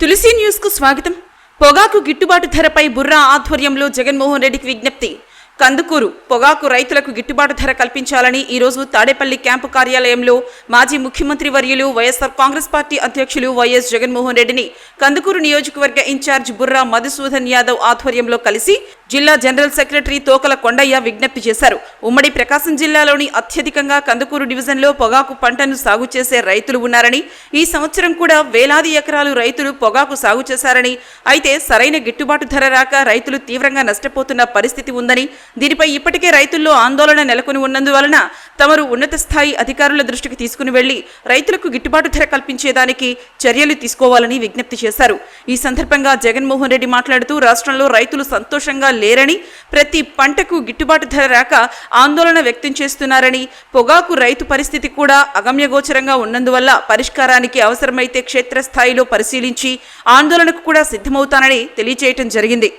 తులసి న్యూస్కు స్వాగతం. పొగాకు గిట్టుబాటు ధరపై బుర్రా ఆధ్వర్యంలో జగన్మోహన్ రెడ్డికి విజ్ఞప్తి. కందుకూరు పొగాకు రైతులకు గిట్టుబాటు ధర కల్పించాలని ఈరోజు తాడేపల్లి క్యాంపు కార్యాలయంలో మాజీ ముఖ్యమంత్రి వర్యులు వైఎస్ఆర్ కాంగ్రెస్ పార్టీ అధ్యక్షులు వైఎస్ జగన్మోహన్ రెడ్డిని కందుకూరు నియోజకవర్గ ఇన్ఛార్జ్ బుర్రా మధుసూదన్ యాదవ్ ఆధ్వర్యంలో కలిసి జిల్లా జనరల్ సెక్రటరీ తోకల కొండయ్య విజ్ఞప్తి చేశారు. ఉమ్మడి ప్రకాశం జిల్లాలోని అత్యధికంగా కందుకూరు డివిజన్లో పొగాకు పంటను సాగు చేసే రైతులు ఉన్నారని ఈ సంవత్సరం కూడా వేలాది ఎకరాలు రైతులు పొగాకు సాగు చేశారని అయితే సరైన గిట్టుబాటు ధర రాక రైతులు తీవ్రంగా నష్టపోతున్న పరిస్థితి ఉందని దీనిపై ఇప్పటికే రైతుల్లో ఆందోళన నెలకొని ఉన్నందువలన తమరు ఉన్నత స్థాయి అధికారుల దృష్టికి తీసుకుని వెళ్ళి రైతులకు గిట్టుబాటు ధర కల్పించేదానికి చర్యలు తీసుకోవాలని విజ్ఞప్తి చేశారు. ఈ సందర్భంగా జగన్మోహన్ రెడ్డి మాట్లాడుతూ రాష్ట్రంలో రైతులు సంతోషంగా లేరని ప్రతి పంటకు గిట్టుబాటు ధర రాక ఆందోళన వ్యక్తం చేస్తున్నారని పొగాకు రైతు పరిస్థితి కూడా అగమ్యగోచరంగా ఉన్నందువల్ల పరిష్కారానికి అవసరమైతే క్షేత్రస్థాయిలో పరిశీలించి ఆందోళనకు కూడా సిద్ధమవుతానని తెలియజేయటం జరిగింది.